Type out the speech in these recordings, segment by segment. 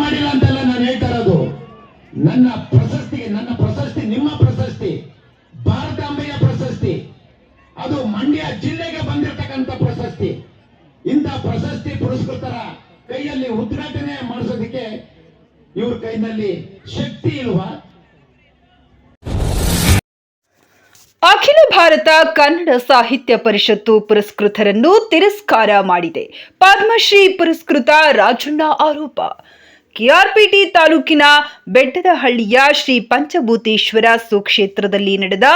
ಮಾಡಿಲ್ಲ ಅಂತೆಲ್ಲ ನಾನು ಹೇಳ್ತಾ ಇರೋದು ನನ್ನ ಪ್ರಶಸ್ತಿಗೆ ನನ್ನ ಪ್ರಶಸ್ತಿ, ನಿಮ್ಮ ಪ್ರಶಸ್ತಿ ಭಾರತಾಂಬೆಯ ಪ್ರಶಸ್ತಿ, ಅದು ಮಂಡ್ಯ ಜಿಲ್ಲೆಗೆ ಬಂದಿರತಕ್ಕಂಥ ಪ್ರಶಸ್ತಿ. ಇಂಥ ಪ್ರಶಸ್ತಿ ಪುರಸ್ಕೃತರ ಕೈಯಲ್ಲಿ ಉದ್ಘಾಟನೆ ಮಾಡಿಸೋದಕ್ಕೆ ಇವ್ರ ಕೈನಲ್ಲಿ ಶಕ್ತಿ ಇಲ್ವಾ? ಅಖಿಲ ಭಾರತ ಕನ್ನಡ ಸಾಹಿತ್ಯ ಪರಿಷತ್ತು ಪುರಸ್ಕೃತರನ್ನು ತಿರಸ್ಕಾರ ಮಾಡಿದೆ. ಪದ್ಮಶ್ರೀ ಪುರಸ್ಕೃತ ರಾಜಣ್ಣ ಆರೋಪ. ಕೆಆರ್ಪಿಟಿ ತಾಲೂಕಿನ ಬೆಟ್ಟದಹಳ್ಳಿಯ ಶ್ರೀ ಪಂಚಭೂತೇಶ್ವರ ಸುಕ್ಷೇತ್ರದಲ್ಲಿ ನಡೆದ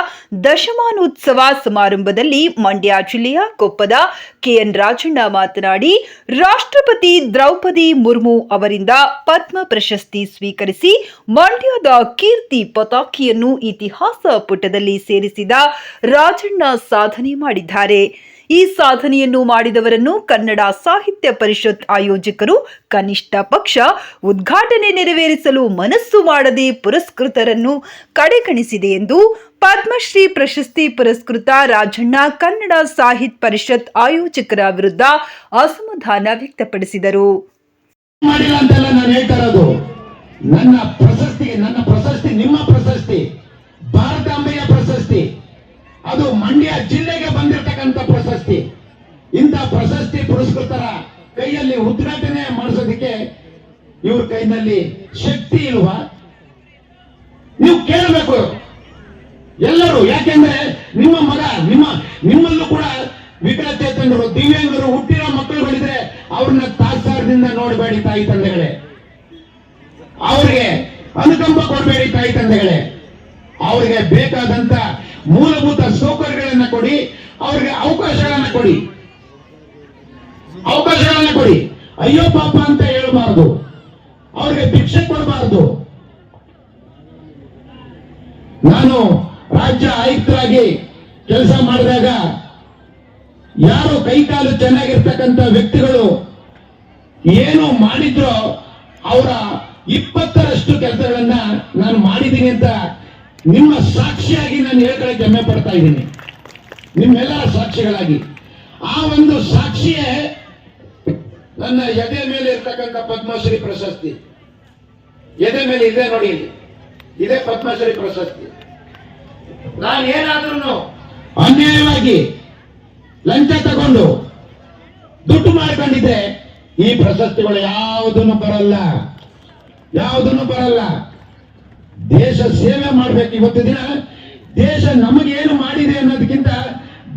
ದಶಮಾನೋತ್ಸವ ಸಮಾರಂಭದಲ್ಲಿ ಮಂಡ್ಯ ಜಿಲ್ಲೆಯ ಕೊಪ್ಪದ ಕೆಎನ್ ರಾಜಣ್ಣ ಮಾತನಾಡಿ, ರಾಷ್ಟ್ರಪತಿ ದ್ರೌಪದಿ ಮುರ್ಮು ಅವರಿಂದ ಪದ್ಮ ಪ್ರಶಸ್ತಿ ಸ್ವೀಕರಿಸಿ ಮಂಡ್ಯದ ಕೀರ್ತಿ ಪತಾಕಿಯನ್ನು ಇತಿಹಾಸ ಪುಟದಲ್ಲಿ ಸೇರಿಸಿದ ರಾಜಣ್ಣ ಸಾಧನೆ ಮಾಡಿದ್ದಾರೆ. ಈ ಸಾಧನೆಯನ್ನು ಮಾಡಿದವರನ್ನು ಕನ್ನಡ ಸಾಹಿತ್ಯ ಪರಿಷತ್ ಆಯೋಜಕರು ಕನಿಷ್ಠ ಪಕ್ಷ ಉದ್ಘಾಟನೆ ನೆರವೇರಿಸಲು ಮನಸ್ಸು ಮಾಡದೆ ಪುರಸ್ಕೃತರನ್ನು ಕಡೆಗಣಿಸಿದೆ ಎಂದು ಪದ್ಮಶ್ರೀ ಪ್ರಶಸ್ತಿ ಪುರಸ್ಕೃತ ರಾಜಣ್ಣ ಕನ್ನಡ ಸಾಹಿತ್ಯ ಪರಿಷತ್ ಆಯೋಜಕರ ವಿರುದ್ಧ ಅಸಮಾಧಾನ ವ್ಯಕ್ತಪಡಿಸಿದರು. ನನ್ನ ಪ್ರಶಸ್ತಿ ನನ್ನ ಪ್ರಶಸ್ತಿ, ನಿಮ್ಮ ಪ್ರಶಸ್ತಿ, ಭಾರತಾಂಬೆಯ ಪ್ರಶಸ್ತಿ ಅದು ಮಂಡ್ಯ ಜಿಲ್ಲೆಗೆ ಬಂದಿರತಕ್ಕಂಥ ಪ್ರಶಸ್ತಿ. ಇಂಥ ಪ್ರಶಸ್ತಿ ಪುರಸ್ಕೃತರ ಕೈಯಲ್ಲಿ ಉದ್ಘಾಟನೆ ಮಾಡಿಸೋದಕ್ಕೆ ಇವ್ರ ಕೈನಲ್ಲಿ ಶಕ್ತಿ ಇಲ್ವಾ? ನೀವು ಕೇಳಬೇಕು. ಎಲ್ಲರೂ, ಯಾಕೆಂದ್ರೆ ನಿಮ್ಮ ಮಗ, ನಿಮ್ಮ, ನಿಮ್ಮಲ್ಲೂ ಕೂಡ ವಿಕಲಚೇತನರು ದಿವ್ಯಾಂಗರು, ಹುಟ್ಟಿರೋ ಮಕ್ಕಳುಗಳಿದ್ರೆ ಅವ್ರನ್ನ ತಾತ್ಸಾರದಿಂದ ನೋಡಬೇಡಿ ತಾಯಿ ತಂದೆಗಳೇ. ಅವ್ರಿಗೆ ಅನುಕಂಪ ಕೊಡಬೇಡಿ ತಾಯಿ ತಂದೆಗಳೇ. ಅವ್ರಿಗೆ ಬೇಕಾದಂತ ಮೂಲಭೂತ ಸೌಕರ್ಯಗಳನ್ನ ಕೊಡಿ, ಅವರಿಗೆ ಅವಕಾಶಗಳನ್ನ ಕೊಡಿ. ಅವಕಾಶಗಳನ್ನ ಕೊಡಿ. ಅಯ್ಯೋ ಪಾಪ ಅಂತ ಹೇಳಬಾರದು. ಅವ್ರಿಗೆ ಭಿಕ್ಷೆ ಕೊಡಬಾರದು. ನಾನು ರಾಜ್ಯ ಆಯುಕ್ತರಾಗಿ ಕೆಲಸ ಮಾಡಿದಾಗ ಯಾರು ಕೈಕಾಲು ಚೆನ್ನಾಗಿರ್ತಕ್ಕಂಥ ವ್ಯಕ್ತಿಗಳು ಏನು ಮಾಡಿದ್ರೋ ಅವರ ಇಪ್ಪತ್ತರಷ್ಟು ಕೆಲಸಗಳನ್ನ ನಾನು ಮಾಡಿದ್ದೀನಿ ಅಂತ ನಿಮ್ಮ ಸಾಕ್ಷಿಯಾಗಿ ನಾನು ಹೇಳ್ಕೊಳ್ಳಕ್ಕೆ ಹೆಮ್ಮೆ ಪಡ್ತಾ ಇದ್ದೀನಿ. ನಿಮ್ಮೆಲ್ಲರ ಸಾಕ್ಷಿಗಳಾಗಿ. ಆ ಒಂದು ಸಾಕ್ಷಿಯೇ ನನ್ನ ಎದೆ ಮೇಲೆ ಇರ್ತಕ್ಕಂಥ ಪದ್ಮಶ್ರೀ ಪ್ರಶಸ್ತಿ. ಎದೆ ಮೇಲೆ ಇದೆ ನೋಡಿ ಇದೇ ಪದ್ಮಶ್ರೀ ಪ್ರಶಸ್ತಿ. ನಾನು ಏನಾದ್ರೂ ಅನ್ಯಾಯವಾಗಿ ಲಂಚ ತಗೊಂಡು ದುಡ್ಡು ಮಾಡ್ಕೊಂಡಿದ್ದೆ, ಈ ಪ್ರಶಸ್ತಿಗಳು ಯಾವುದನ್ನು ಬರಲ್ಲ. ಯಾವುದನ್ನು ಬರಲ್ಲ. ದೇಶ ಸೇವೆ ಮಾಡ್ಬೇಕು ಇವತ್ತು ದಿನ. ದೇಶ ನಮಗೇನು ಮಾಡಿದೆ ಅನ್ನೋದಕ್ಕಿಂತ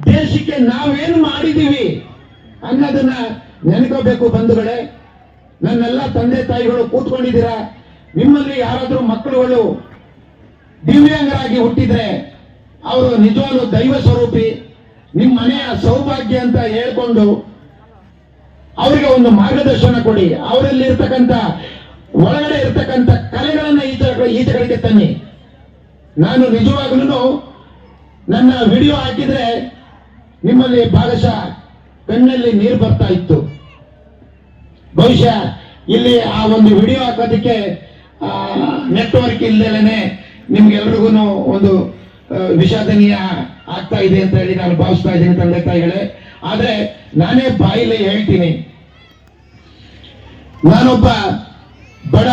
ದೇಶಕ್ಕೆ ನಾವೇನು ಮಾಡಿದೀವಿ ಅನ್ನೋದನ್ನ ನೆನ್ಕೋಬೇಕು ಬಂಧುಗಳೇ. ನನ್ನೆಲ್ಲ ತಂದೆ ತಾಯಿಗಳು ಕೂತ್ಕೊಂಡಿದ್ದೀರಾ? ನಿಮ್ಮಲ್ಲಿ ಯಾರಾದ್ರೂ ಮಕ್ಕಳುಗಳು ದಿವ್ಯಾಂಗರಾಗಿ ಹುಟ್ಟಿದ್ರೆ ಅವರು ನಿಜವಾದ ದೈವ ಸ್ವರೂಪಿ ನಿಮ್ಮ ಮನೆಯ ಸೌಭಾಗ್ಯ ಅಂತ ಹೇಳ್ಕೊಂಡು ಅವರಿಗೆ ಒಂದು ಮಾರ್ಗದರ್ಶನ ಕೊಡಿ. ಅವರಲ್ಲಿ ಇರ್ತಕ್ಕಂಥ ಒಳಗಡೆ ಇರ್ತಕ್ಕಂಥ ಕಲೆಗಳನ್ನ ಈಚೆ ಈಚೆಗಳಿಗೆ ತನ್ನಿ ನಾನು ನಿಜವಾಗ್ಲೂ ನನ್ನ ವಿಡಿಯೋ ಹಾಕಿದ್ರೆ ನಿಮ್ಮಲ್ಲಿ ಭಾಗಶಃ ಕಣ್ಣಲ್ಲಿ ನೀರು ಬರ್ತಾ ಇತ್ತು. ಬಹುಶಃ ಇಲ್ಲಿ ಆ ಒಂದು ವಿಡಿಯೋ ಹಾಕೋದಕ್ಕೆ ನೆಟ್ವರ್ಕ್ ಇಲ್ಲದೇನೆ ನಿಮ್ಗೆಲ್ರಿಗೂ ಒಂದು ವಿಷಾದನೀಯ ಆಗ್ತಾ ಇದೆ ಅಂತ ಹೇಳಿ ನಾನು ಭಾವಿಸ್ತಾ ಇದ್ದೀನಿ ತಂದೆ ತಾಯಿಗಳೇ. ಆದ್ರೆ ನಾನೇ ಬಾಯಿಲೆ ಹೇಳ್ತೀನಿ. ನಾನೊಬ್ಬ ಬಡ